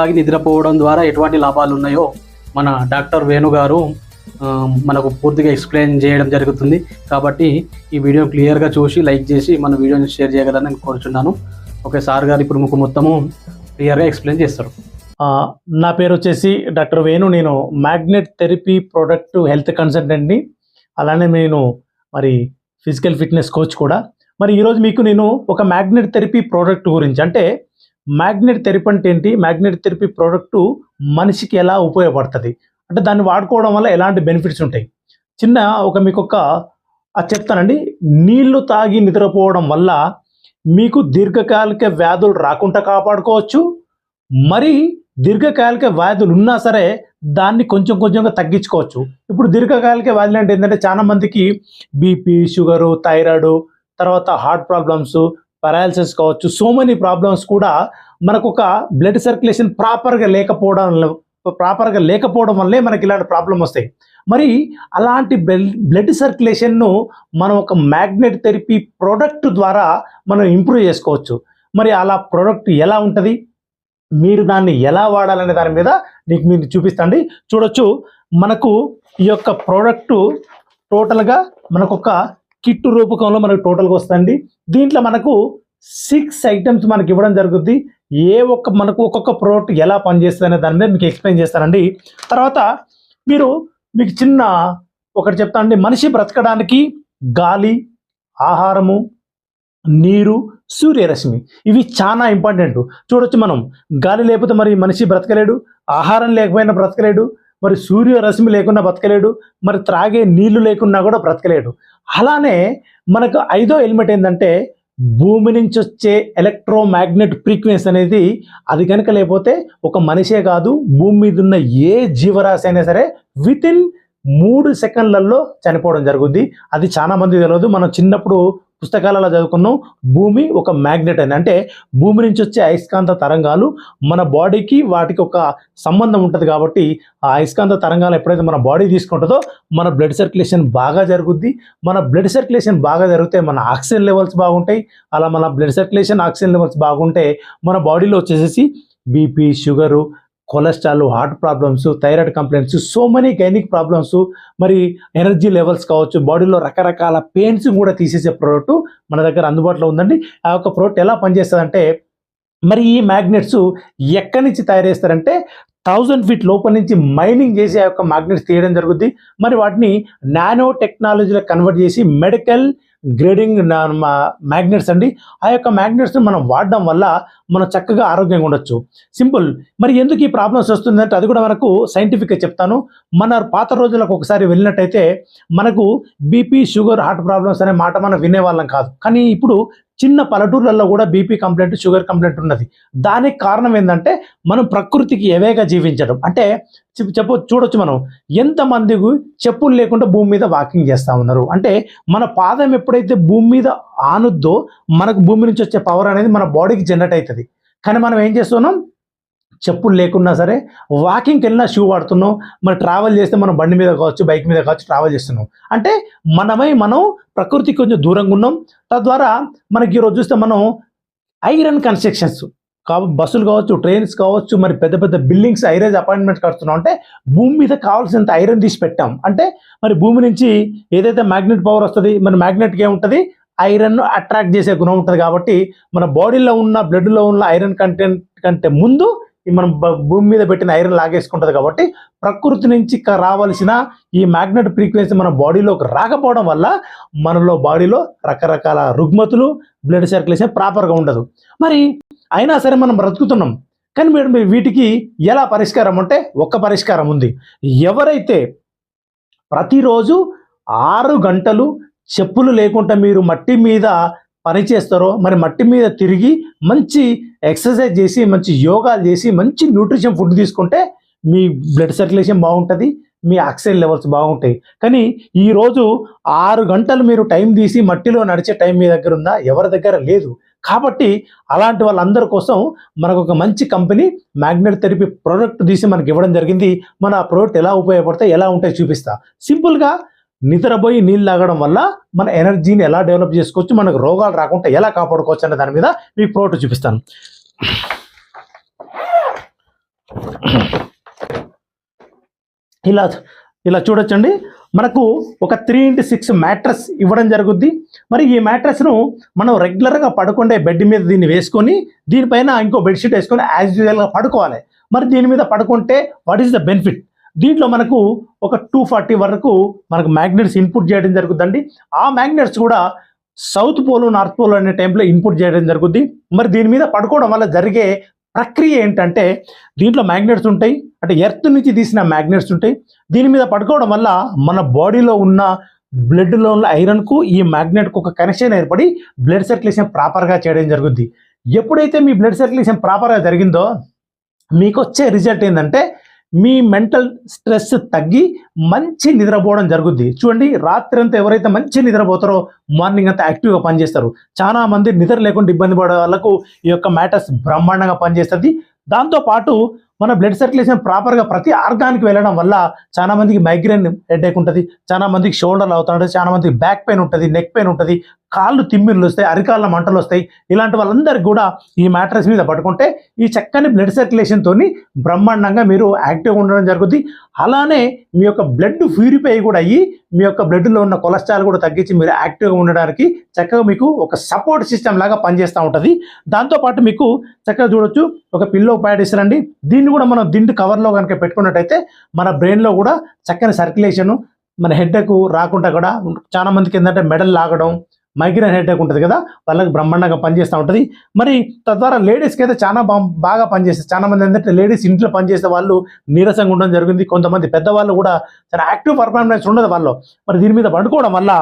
తాగి నిద్రపోవడం ద్వారా ఎటువంటి లాభాలు ఉన్నాయో మన డాక్టర్ వేణు గారు మనకు పూర్తిగా ఎక్స్ప్లెయిన్ చేయడం జరుగుతుంది. కాబట్టి ఈ వీడియో క్లియర్గా చూసి లైక్ చేసి మన వీడియోని షేర్ చేయగలని నేను కోరుచున్నాను. ఓకే సార్ గారు ఇప్పుడు మీకు మొత్తము క్లియర్గా ఎక్స్ప్లెయిన్ చేస్తారు. నా పేరు వచ్చేసి డాక్టర్ వేణు. నేను మ్యాగ్నెట్ థెరపీ ప్రోడక్ట్ హెల్త్ కన్సల్టెంట్ని అలానే నేను మరి ఫిజికల్ ఫిట్నెస్ కోచ్ కూడా. మరి ఈరోజు మీకు నేను ఒక మ్యాగ్నెట్ థెరపీ ప్రోడక్ట్ గురించి అంటే మ్యాగ్నెట్ థెరపీ అంటే ఏంటి? మ్యాగ్నెట్ థెరపీ ప్రోడక్ట్ మనిషికి ఎలా ఉపయోగపడుతుంది? అంటే దాన్ని వాడుకోవడం వల్ల ఎలాంటి బెనిఫిట్స్ ఉంటాయి? చిన్న ఒక మీకు ఒక చెప్తానండి. నీళ్ళు తాగి నిద్రపోవడం వల్ల మీకు దీర్ఘకాలిక వ్యాధులు రాకుండా కాపాడుకోవచ్చు. మరి దీర్ఘకాలిక వ్యాధులు ఉన్నా సరే దాన్ని కొంచెం కొంచెంగా తగ్గించుకోవచ్చు. ఇప్పుడు దీర్ఘకాలిక వ్యాధులు అంటే ఏంటంటే చాలా మందికి బీపీ షుగరు థైరాయిడ్ తర్వాత హార్ట్ ప్రాబ్లమ్స్ పారాలసిస్ కావచ్చు సో మెనీ ప్రాబ్లమ్స్ కూడా మనకు ఒక బ్లడ్ సర్క్యులేషన్ ప్రాపర్గా లేకపోవడం ప్రాపర్గా లేకపోవడం వల్లే మనకి ఇలాంటి ప్రాబ్లం వస్తాయి. మరి అలాంటి బ్లడ్ సర్క్యులేషన్ను మనం ఒక మ్యాగ్నెట్ థెరపీ ప్రోడక్ట్ ద్వారా మనం ఇంప్రూవ్ చేసుకోవచ్చు. మరి అలా ప్రోడక్ట్ ఎలా ఉంటుంది? మీరు దాన్ని ఎలా వాడాలనే దాని మీద నీకు మీరు చూపిస్తండి చూడొచ్చు మనకు ఈ యొక్క ప్రోడక్టు టోటల్గా మనకు ఒక కిట్టు రూపకంలో మనకు టోటల్గా వస్తుంది దీంట్లో మనకు సిక్స్ ఐటమ్స్ మనకి ఇవ్వడం జరుగుద్ది. ఏ ఒక్క మనకు ఒక్కొక్క ప్రోడక్ట్ ఎలా పనిచేస్తుంది అనే దాని మీద మీకు ఎక్స్ప్లెయిన్ చేస్తానండి. తర్వాత మీరు మీకు చిన్న ఒకటి చెప్తానండి మనిషి బ్రతకడానికి గాలి ఆహారము నీరు సూర్యరశ్మి ఇవి చాలా ఇంపార్టెంట్. చూడొచ్చు మనం. గాలి లేకపోతే మరి మనిషి బ్రతకలేడు. ఆహారం లేకపోయినా బ్రతకలేడు. మరి సూర్యరశ్మి లేకుండా బ్రతకలేడు మరి త్రాగే నీళ్ళు లేకున్నా కూడా బ్రతకలేడు. అలానే మనకు ఐదో ఎలిమెంట్ ఏంటంటే భూమి నుంచి వచ్చే ఎలక్ట్రోమాగ్నెట్ ఫ్రీక్వెన్సీ అనేది అది కనుక లేకపోతే ఒక మనిషే కాదు భూమి మీద ఉన్న ఏ జీవరాశి అయినా సరే విత్ ఇన్ మూడు సెకండ్లలో చనిపోవడం జరుగుద్ది. అది చాలా మంది తెలియదు మనం చిన్నప్పుడు పుస్తకాలలో చదువుకున్నాం. భూమి ఒక మ్యాగ్నెట్ అని. అంటే భూమి నుంచి వచ్చే అయస్కాంత తరంగాలు మన బాడీకి వాటికి ఒక సంబంధం ఉంటుంది కాబట్టి ఆ అయస్కాంత తరంగాలు ఎప్పుడైతే మన బాడీ తీసుకుంటుందో మన బ్లడ్ సర్క్యులేషన్ బాగా జరుగుద్ది. మన బ్లడ్ సర్క్యులేషన్ బాగా జరిగితే మన ఆక్సిజన్ లెవెల్స్ బాగుంటాయి. అలా మన బ్లడ్ సర్క్యులేషన్ ఆక్సిజన్ లెవెల్స్ బాగుంటే మన బాడీలో వచ్చేసేసి BP sugar cholesterol heart problems thyroid complaints so many gynaec problems మరి ఎనర్జీ లెవెల్స్ కావచ్చు బాడీలో రకరకాల పెయిన్స్ కూడా తీసేసే ప్రోడక్ట్ మన దగ్గర అందుబాటులో ఉందండి. ఆ యొక్క ప్రోడక్ట్ ఎలా పనిచేస్తుందంటే మరి ఈ మ్యాగ్నెట్స్ ఎక్కడి నుంచి తయారు చేస్తారంటే థౌజండ్ ఫీట్ లోపల నుంచి మైనింగ్ చేసి ఆ యొక్క మ్యాగ్నెట్స్ తీయడం జరుగుద్ది. మరి వాటిని నానో టెక్నాలజీలో కన్వర్ట్ చేసి మెడికల్ గ్రేడింగ్ మ్యాగ్నెట్స్ అండి. ఆ యొక్క మ్యాగ్నెట్స్ని మనం వాడడం వల్ల మనం చక్కగా ఆరోగ్యంగా ఉండొచ్చు. సింపుల్. మరి ఎందుకు ఈ ప్రాబ్లమ్స్ వస్తుందంటే అది కూడా మనకు సైంటిఫిక్గా చెప్తాను. మన పాత రోజులకు ఒకసారి వెళ్ళినట్టయితే మనకు బీపీ షుగర్ హార్ట్ ప్రాబ్లమ్స్ అనే మాట మనం వినేవాళ్ళం కాదు. కానీ ఇప్పుడు చిన్న పల్లెటూర్లలో కూడా బీపీ కంప్లైంట్ షుగర్ కంప్లైంట్ ఉన్నది. దానికి కారణం ఏంటంటే మనం ప్రకృతికి ఎవేగా జీవించడం. అంటే చెప్- చెప్పు చూడొచ్చు మనం. ఎంతమంది చెప్పులు లేకుండా భూమి మీద వాకింగ్ చేస్తూ ఉన్నారు. అంటే మన పాదం ఎప్పుడైతే భూమి మీద ఆనుద్దో మనకు భూమి నుంచి వచ్చే పవర్ అనేది మన బాడీకి జనరేట్ అవుతుంది కానీ మనం ఏం చేస్తున్నాం? చెప్పులు లేకున్నా సరే వాకింగ్కి వెళ్ళినా షూ వాడుతున్నాం. మరి ట్రావెల్ చేస్తే మనం బండి మీద కావచ్చు బైక్ మీద కావచ్చు ట్రావెల్ చేస్తున్నాం. అంటే మనమై మనం ప్రకృతికి కొంచెం దూరంగా ఉన్నాం. తద్వారా మనకి ఈరోజు చూస్తే మనం ఐరన్ కన్స్ట్రక్షన్స్ కా బస్సులు కావచ్చు ట్రైన్స్ కావచ్చు మరి పెద్ద పెద్ద బిల్డింగ్స్ ఐరేజ్ అపాయింట్మెంట్స్ కడుతున్నాం. అంటే భూమి మీద కావాల్సినంత ఐరన్ తీసి పెట్టాం. అంటే మరి భూమి నుంచి ఏదైతే మ్యాగ్నెట్ పవర్ వస్తుంది మరి మ్యాగ్నెట్కి ఏముంటుంది? ఐరన్ అట్రాక్ట్ చేసే గుణం ఉంటుంది కాబట్టి మన బాడీలో ఉన్న బ్లడ్లో ఉన్న ఐరన్ కంటెంట్ కంటే ముందు మనం భూమి మీద పెట్టిన ఐరన్ లాగేసుకుంటుంది కాబట్టి ప్రకృతి నుంచి రావాల్సిన ఈ మ్యాగ్నెట్ ఫ్రీక్వెన్సీ మన బాడీలోకి రాకపోవడం వల్ల మనలో బాడీలో రకరకాల రుగ్మతులు బ్లడ్ సర్క్యులేషన్ ప్రాపర్గా ఉండదు. మరి అయినా సరే మనం బ్రతుకుతున్నాం. కానీ మీరు మీరు వీటికి ఎలా పరిష్కారం అంటే ఒక్క పరిష్కారం ఉంది. ఎవరైతే ప్రతిరోజు ఆరు గంటలు చెప్పులు లేకుండా మీరు మట్టి మీద పని చేస్తారో మరి మట్టి మీద తిరిగి మంచి ఎక్సర్సైజ్ చేసి మంచి యోగాలు చేసి మంచి న్యూట్రిషన్ ఫుడ్ తీసుకుంటే మీ బ్లడ్ సర్క్యులేషన్ బాగుంటుంది మీ ఆక్సిజన్ లెవెల్స్ బాగుంటాయి. కానీ ఈరోజు ఆరు గంటలు మీరు టైం తీసి మట్టిలో నడిచే టైం మీ దగ్గర ఉందా? ఎవరి దగ్గర లేదు. కాబట్టి అలాంటి వాళ్ళందరి కోసం మనకు ఒక మంచి కంపెనీ మ్యాగ్నెట్ థెరపీ ప్రోడక్ట్ తీసి మనకి ఇవ్వడం జరిగింది. మన ఆ ప్రోడక్ట్ ఎలా ఉపయోగపడతాయి ఎలా ఉంటాయి చూపిస్తా. సింపుల్గా నిద్రపోయి నీళ్ళు తాగడం వల్ల మన ఎనర్జీని ఎలా డెవలప్ చేసుకోవచ్చు మనకు రోగాలు రాకుండా ఎలా కాపాడుకోవచ్చు అనే దాని మీద మీకు ప్రోడక్ట్ చూపిస్తాను. ఇలా ఇలా చూడొచ్చండి. మనకు ఒక త్రీ ఇంటూ సిక్స్ మ్యాట్రస్ ఇవ్వడం జరుగుద్ది. మరి ఈ మ్యాట్రస్ను మనం రెగ్యులర్గా పడుకుండే బెడ్ మీద దీన్ని వేసుకొని దీనిపైన ఇంకో బెడ్షీట్ వేసుకొని యాజ్ యూజువల్గా పడుకోవాలి. మరి దీని మీద పడుకుంటే వాట్ ఈస్ ద బెనిఫిట్ దీంట్లో మనకు ఒక టూ ఫార్టీ వరకు మనకు మ్యాగ్నెట్స్ ఇన్పుట్ చేయడం జరుగుతుందండి. ఆ మ్యాగ్నెట్స్ కూడా సౌత్ పోల్ నార్త్ పోల్ అనే టైంలో ఇన్పుట్ చేయడం జరుగుద్ది. మరి దీని మీద పడుకోవడం వల్ల జరిగే ప్రక్రియ ఏంటంటే దీంట్లో మ్యాగ్నెట్స్ ఉంటాయి. అంటే ఎర్త్ నుంచి తీసిన మ్యాగ్నెట్స్ ఉంటాయి. దీని మీద పడుకోవడం వల్ల మన బాడీలో ఉన్న బ్లడ్లో ఉన్న ఐరన్కు ఈ మ్యాగ్నెట్కు ఒక కనెక్షన్ ఏర్పడి బ్లడ్ సర్క్యులేషన్ ప్రాపర్గా చేయడం జరుగుద్ది. ఎప్పుడైతే మీ బ్లడ్ సర్క్యులేషన్ ప్రాపర్గా జరిగిందో మీకు వచ్చే రిజల్ట్ ఏంటంటే మీ మెంటల్ స్ట్రెస్ తగ్గి మంచి నిద్రపోవడం జరుగుద్ది. చూడండి రాత్రి అంతా ఎవరైతే మంచి నిద్రపోతారో మార్నింగ్ అంతా యాక్టివ్గా పనిచేస్తారు. చాలా మంది నిద్ర లేకుండా ఇబ్బంది పడే వాళ్ళకు ఈ యొక్క మ్యాటర్స్ బ్రహ్మాండంగా పనిచేస్తుంది. దాంతో పాటు మన బ్లడ్ సర్క్యులేషన్ ప్రాపర్గా ప్రతి ఆర్గానికి వెళ్ళడం వల్ల చాలా మందికి మైగ్రేన్ హెడేక్ ఉంటుంది చాలా మందికి షోల్డర్లు అవుతుంటుంది చాలా మందికి బ్యాక్ పెయిన్ ఉంటుంది నెక్ పెయిన్ ఉంటుంది కాళ్ళు తిమ్మిర్లు వస్తాయి అరికాళ్ళ మంటలు వస్తాయి. ఇలాంటి వాళ్ళందరికీ కూడా ఈ మ్యాట్రస్ మీద పట్టుకుంటే ఈ చక్కని బ్లడ్ సర్క్యులేషన్తో బ్రహ్మాండంగా మీరు యాక్టివ్గా ఉండడం జరుగుతుంది అలానే మీ యొక్క బ్లడ్ ప్యూరిఫై కూడా అయ్యి మీ యొక్క బ్లడ్లో ఉన్న కొలెస్ట్రాల్ కూడా తగ్గించి మీరు యాక్టివ్గా ఉండడానికి చక్కగా మీకు ఒక సపోర్ట్ సిస్టమ్ లాగా పనిచేస్తూ ఉంటుంది. దాంతోపాటు మీకు చక్కగా చూడొచ్చు ఒక పిల్లో ప్యాడ్ ఇస్తారండి. దీన్ని కూడా మనం దిండు కవర్లో కనుక పెట్టుకున్నట్టయితే మన బ్రెయిన్లో కూడా చక్కని సర్క్యులేషను మన హెడ్కు రాకుండా కూడా చాలా మందికి ఏంటంటే మెడల్ లాగడం మైగ్రేన్ హెడేక్ ఉంటుంది కదా వాళ్ళకి బ్రహ్మాండంగా పనిచేస్తూ ఉంటుంది. మరి తద్వారా లేడీస్కి అయితే చాలా బాగా పనిచేస్తారు చాలా మంది ఏంటంటే లేడీస్ ఇంట్లో పనిచేసే వాళ్ళు నీరసంగా ఉండడం జరిగింది. కొంతమంది పెద్దవాళ్ళు కూడా చాలా యాక్టివ్ పర్ఫార్మెన్స్ ఉండదు వాళ్ళు మరి దీని మీద పడుకోవడం వల్ల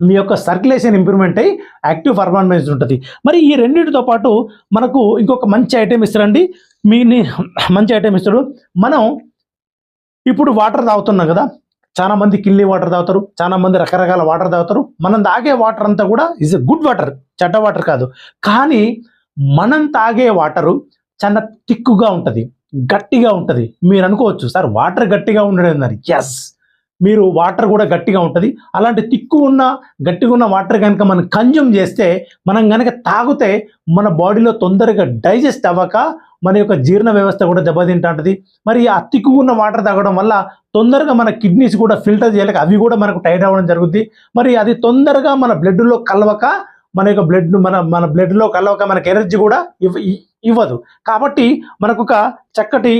మీ యొక్క సర్క్యులేషన్ ఇంప్రూవ్మెంట్ అయ్యి యాక్టివ్ పర్ఫార్మెన్స్ ఉంటుంది. మరి ఈ రెండింటితో పాటు మనకు ఇంకొక మంచి ఐటెం ఇస్తారండి మీ మంచి ఐటెం ఇస్తాడు. మనం ఇప్పుడు వాటర్ తాగుతున్నాం కదా చాలా మంది కిల్లి వాటర్ తాగుతారు చాలా మంది రకరకాల వాటర్ తాగుతారు. మనం తాగే వాటర్ అంతా కూడా ఇస్ ఎ గుడ్ వాటర్ చెడ్డ వాటర్ కాదు. కానీ మనం తాగే వాటరు చాలా తిక్కుగా ఉంటుంది గట్టిగా ఉంటుంది. మీరు అనుకోవచ్చు సార్ వాటర్ గట్టిగా ఉండడం అన్నారు ఎస్ మీరు వాటర్ కూడా గట్టిగా ఉంటుంది. అలాంటి తిక్కు ఉన్న గట్టిగా ఉన్న వాటర్ కనుక మనం కన్జ్యూమ్ చేస్తే మనం కనుక తాగితే మన బాడీలో తొందరగా డైజెస్ట్ అవ్వక మన యొక్క జీర్ణ వ్యవస్థ కూడా దెబ్బతింటుంటుంది. మరి ఆ తిక్కు ఉన్న వాటర్ తాగడం వల్ల తొందరగా మన కిడ్నీస్ కూడా ఫిల్టర్ చేయలేక అవి కూడా మనకు టైట్ అవ్వడం జరుగుద్ది. మరి అది తొందరగా మన బ్లడ్లో కలవక మన యొక్క బ్లడ్ మన మన బ్లడ్లో కలవక మనకు ఎనర్జీ కూడా ఇవ్వ ఇవ్వదు. కాబట్టి మనకు ఒక చక్కటి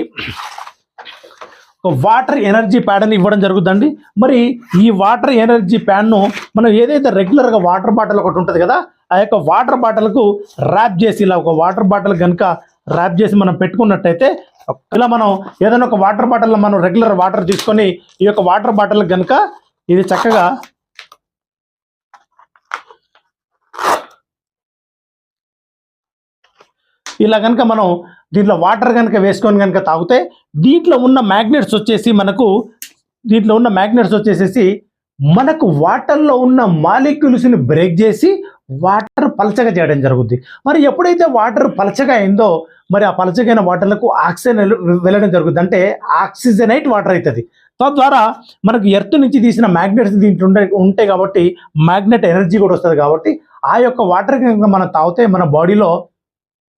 వాటర్ ఎనర్జీ ప్యాడ్ని ఇవ్వడం జరుగుతుందండి మరి ఈ వాటర్ ఎనర్జీ ప్యాడ్ను మనం ఏదైతే రెగ్యులర్గా వాటర్ బాటిల్ ఒకటి ఉంటుంది కదా ఆ యొక్క వాటర్ బాటిల్కు ర్యాప్ చేసి ఇలా ఒక వాటర్ బాటిల్ కనుక ర్యాప్ చేసి మనం పెట్టుకున్నట్టయితే ఇలా మనం ఏదైనా ఒక వాటర్ బాటిల్లో మనం రెగ్యులర్ వాటర్ తీసుకొని ఈ యొక్క వాటర్ బాటిల్ కనుక ఇది చక్కగా ఇలా కనుక మనం దీంట్లో వాటర్ కనుక వేసుకొని కనుక తాగితే దీంట్లో ఉన్న మ్యాగ్నెట్స్ వచ్చేసి మనకు దీంట్లో ఉన్న మ్యాగ్నెట్స్ వచ్చేసేసి మనకు వాటర్లో ఉన్న మాలిక్యూల్స్ని బ్రేక్ చేసి వాటర్ పలచగా చేయడం జరుగుద్ది. మరి ఎప్పుడైతే వాటర్ పలచగా అయిందో మరి ఆ పలచగైన వాటర్లకు ఆక్సిజన్ వెళ్ళడం జరుగుతుంది. అంటే ఆక్సిజనైట్ వాటర్ అవుతుంది తద్వారా మనకు ఎర్త్ నుంచి తీసిన మ్యాగ్నెట్స్ దీంట్లో ఉండే ఉంటాయి కాబట్టి మ్యాగ్నెట్ ఎనర్జీ కూడా వస్తుంది కాబట్టి ఆ యొక్క వాటర్ కనుక మనం తాగితే మన బాడీలో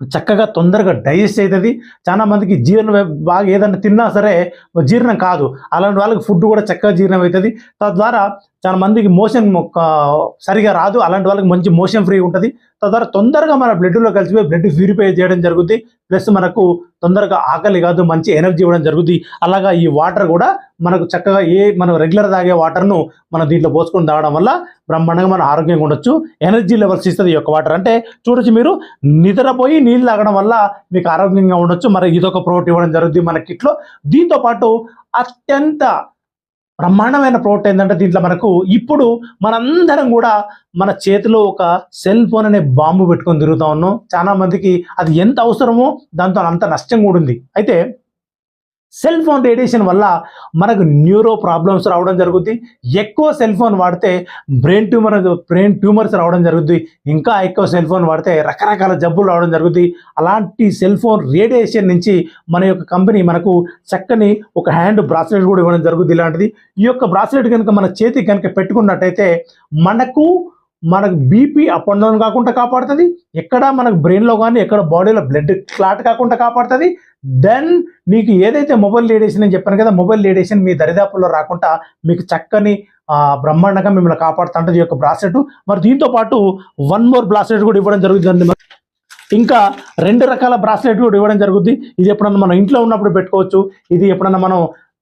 చక్కగా తొందరగా డైజెస్ట్ అవుతుంది చాలా మందికి జీర్ణ బాగా ఏదైనా తిన్నా సరే జీర్ణం కాదు. అలాంటి వాళ్ళకి ఫుడ్ కూడా చక్కగా జీర్ణం అవుతుంది తద్వారా చాలా మందికి మోషన్ సరిగా రాదు. అలాంటి వాళ్ళకి మంచి మోషన్ ఫ్రీ ఉంటుంది. తద్వారా తొందరగా మన బ్లడ్లో కలిసిపోయి బ్లడ్ ప్యూరిఫై చేయడం జరుగుతుంది ప్లస్ మనకు తొందరగా ఆకలి కాదు మంచి ఎనర్జీ ఇవ్వడం జరుగుతుంది అలాగా ఈ వాటర్ కూడా మనకు చక్కగా ఏ మనం రెగ్యులర్ తాగే వాటర్ను మనం దీంట్లో పోసుకొని తాగడం వల్ల బ్రహ్మాండంగా మన ఆరోగ్యంగా ఉండొచ్చు. ఎనర్జీ లెవెల్స్ ఇస్తుంది ఈ యొక్క వాటర్. అంటే చూడొచ్చు మీరు నిద్రపోయి నీళ్ళు తాగడం వల్ల మీకు ఆరోగ్యంగా ఉండొచ్చు. మరి ఇదొక ప్రోటీన్ ఇవ్వడం జరుగుతుంది మన కిట్లో. దీంతో పాటు అత్యంత బ్రహ్మాండమైన ప్రోడక్ట్ ఏంటంటే దీంట్లో మనకు ఇప్పుడు మనందరం కూడా మన చేతిలో ఒక సెల్ ఫోన్ అనే బాంబు పెట్టుకొని తిరుగుతా ఉన్నాం. చాలా మందికి అది ఎంత అవసరమో దాంతో అంత నష్టం కూడా ఉంది. అయితే సెల్ ఫోన్ రేడియేషన్ వల్ల మనకు న్యూరో ప్రాబ్లమ్స్ రావడం జరుగుద్ది. ఎక్కువ సెల్ ఫోన్ వాడితే బ్రెయిన్ ట్యూమర్ బ్రెయిన్ ట్యూమర్స్ రావడం జరుగుద్ది. ఇంకా ఎక్కువ సెల్ ఫోన్ వాడితే రకరకాల జబ్బులు రావడం జరుగుద్ది. అలాంటి సెల్ ఫోన్ రేడియేషన్ నుంచి మన యొక్క కంపెనీ మనకు చక్కని ఒక హ్యాండ్ బ్రాస్లెట్ కూడా ఇవ్వడం జరుగుద్ది ఇలాంటిది. ఈ యొక్క బ్రాస్లెట్ కనుక మన చేతికి కనుక పెట్టుకున్నట్టయితే మనకు మనకు బీపీ అప్ అండ్ డౌన్ కాకుండా కాపాడుతుంది. ఎక్కడ మనకు బ్రెయిన్లో కానీ ఎక్కడ బాడీలో బ్లడ్ క్లాట్ కాకుండా కాపాడుతుంది. దెన్ నీకు ఏదైతే మొబైల్ రేడియేషన్ అని చెప్పాను కదా మొబైల్ రేడియేషన్ మీ దరిదాపుల్లో రాకుండా మీకు చక్కని బ్రహ్మాండంగా మిమ్మల్ని కాపాడుతుంటుంది ఈ యొక్క బ్రాస్లెట్ మరి దీంతో పాటు వన్ మోర్ బ్రాస్లెట్ కూడా ఇవ్వడం జరుగుతుంది ఇంకా రెండు రకాల బ్రాస్లెట్ కూడా ఇవ్వడం జరుగుద్ది. ఇది ఎప్పుడన్నా మనం ఇంట్లో ఉన్నప్పుడు పెట్టుకోవచ్చు. ఇది ఎప్పుడన్నా మనం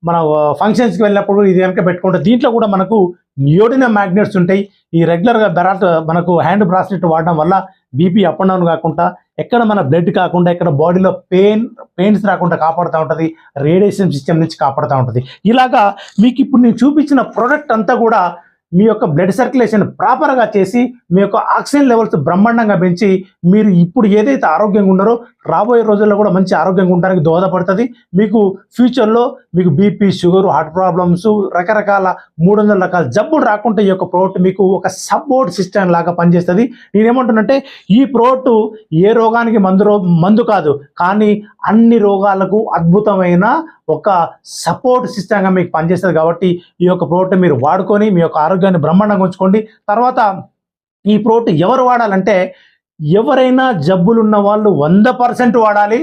మన ఫంక్షన్స్కి వెళ్ళినప్పుడు ఇది కనుక పెట్టుకుంటే దీంట్లో కూడా మనకు నియోడిన మ్యాగ్నెట్స్ ఉంటాయి. ఈ రెగ్యులర్గా బెరాట్ మనకు హ్యాండ్ బ్రాస్లెట్ వాడడం వల్ల బీపీ అప్ అండ్ డౌన్ కాకుండా ఎక్కడ మన బ్లడ్ కాకుండా ఎక్కడ బాడీలో పెయిన్ పెయిన్స్ రాకుండా కాపాడుతూ ఉంటుంది. రేడియేషన్ సిస్టమ్ నుంచి కాపాడుతూ ఉంటుంది. ఇలాగా మీకు ఇప్పుడు నేను చూపించిన ప్రోడక్ట్ అంతా కూడా మీ యొక్క బ్లడ్ సర్క్యులేషన్ ప్రాపర్గా చేసి మీ యొక్క ఆక్సిజన్ లెవెల్స్ బ్రహ్మాండంగా పెంచి మీరు ఇప్పుడు ఏదైతే ఆరోగ్యంగా ఉన్నారో రాబోయే రోజుల్లో కూడా మంచి ఆరోగ్యంగా ఉండడానికి దోహదపడుతుంది. మీకు ఫ్యూచర్లో మీకు బీపీ షుగర్ హార్ట్ ప్రాబ్లమ్స్ రకరకాల మూడు వందల రకాల జబ్బులు రాకుండా ఈ యొక్క ప్రోడక్ట్ మీకు ఒక సపోర్ట్ సిస్టమ్ లాగా పనిచేస్తుంది. నేనేమంటున్నంటే ఈ ప్రోడక్ట్ ఏ రోగానికి మందు మందు కాదు కానీ అన్ని రోగాలకు అద్భుతమైన ఒక సపోర్ట్ సిస్టంగా మీకు పనిచేస్తుంది కాబట్టి ఈ యొక్క ప్రోడక్ట్ మీరు వాడుకొని మీ యొక్క ఆరోగ్యాన్ని బ్రహ్మాండంగా ఉంచుకోండి. తర్వాత ఈ ప్రోడక్ట్ ఎవరు వాడాలంటే ఎవరైనా జబ్బులున్న వాళ్ళు వంద పర్సెంట్ వాడాలి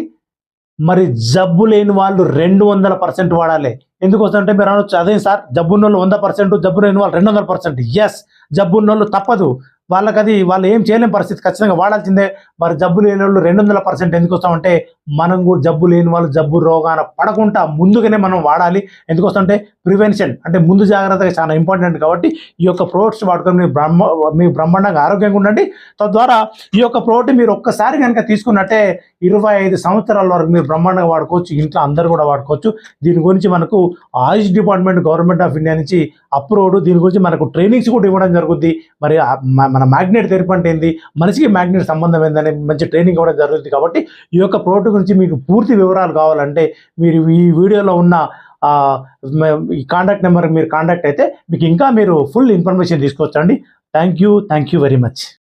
మరి జబ్బు లేని వాళ్ళు రెండు వందల పర్సెంట్ వాడాలి. ఎందుకోసం అంటే మీరు అనొచ్చు అదే సార్? జబ్బున్న వాళ్ళు వంద పర్సెంట్ జబ్బు లేని వాళ్ళు రెండు వందల పర్సెంట్. ఎస్ జబ్బున్న వాళ్ళు తప్పదు. వాళ్ళకి అది వాళ్ళు ఏం చేయలేని పరిస్థితి ఖచ్చితంగా వాడాల్సిందే. మరి జబ్బు లేని వాళ్ళు రెండు వందల పర్సెంట్ ఎందుకు వస్తామంటే మనం కూడా జబ్బు లేని వాళ్ళు జబ్బు రోగాన పడకుండా ముందుగానే మనం వాడాలి. ఎందుకోసం ప్రివెన్షన్ అంటే ముందు జాగ్రత్తగా చాలా ఇంపార్టెంట్ కాబట్టి ఈ యొక్క ప్రోడక్ట్స్ వాడుకొని మీరు బ్రహ్మ మీ బ్రహ్మాండంగా ఆరోగ్యంగా ఉండండి. తద్వారా ఈ యొక్క ప్రోడక్ట్ మీరు ఒక్కసారి కనుక తీసుకున్నట్టే ఇరవై ఐదు సంవత్సరాల వరకు మీరు బ్రహ్మాండంగా వాడుకోవచ్చు. ఇంట్లో అందరూ కూడా వాడుకోవచ్చు. దీని గురించి మనకు Ayush department government of India నుంచి అప్రూవ్డ్. దీని గురించి మనకు ట్రైనింగ్స్ కూడా ఇవ్వడం జరుగుద్ది. మరి మన మ్యాగ్నెట్ థెరపీ మనిషికి మ్యాగ్నెట్ సంబంధం ఏందని మంచి ట్రైనింగ్ ఇవ్వడం జరుగుతుంది కాబట్టి ఈ యొక్క ప్రోడక్ట్ గురించి మీకు పూర్తి వివరాలు కావాలంటే మీరు ఈ వీడియోలో ఉన్న ఈ కాంటాక్ట్ నెంబర్ మీరు కాంటాక్ట్ అయితే మీకు ఇంకా మీరు ఫుల్ ఇన్ఫర్మేషన్ తీసుకోవచ్చండి thank you thank you very much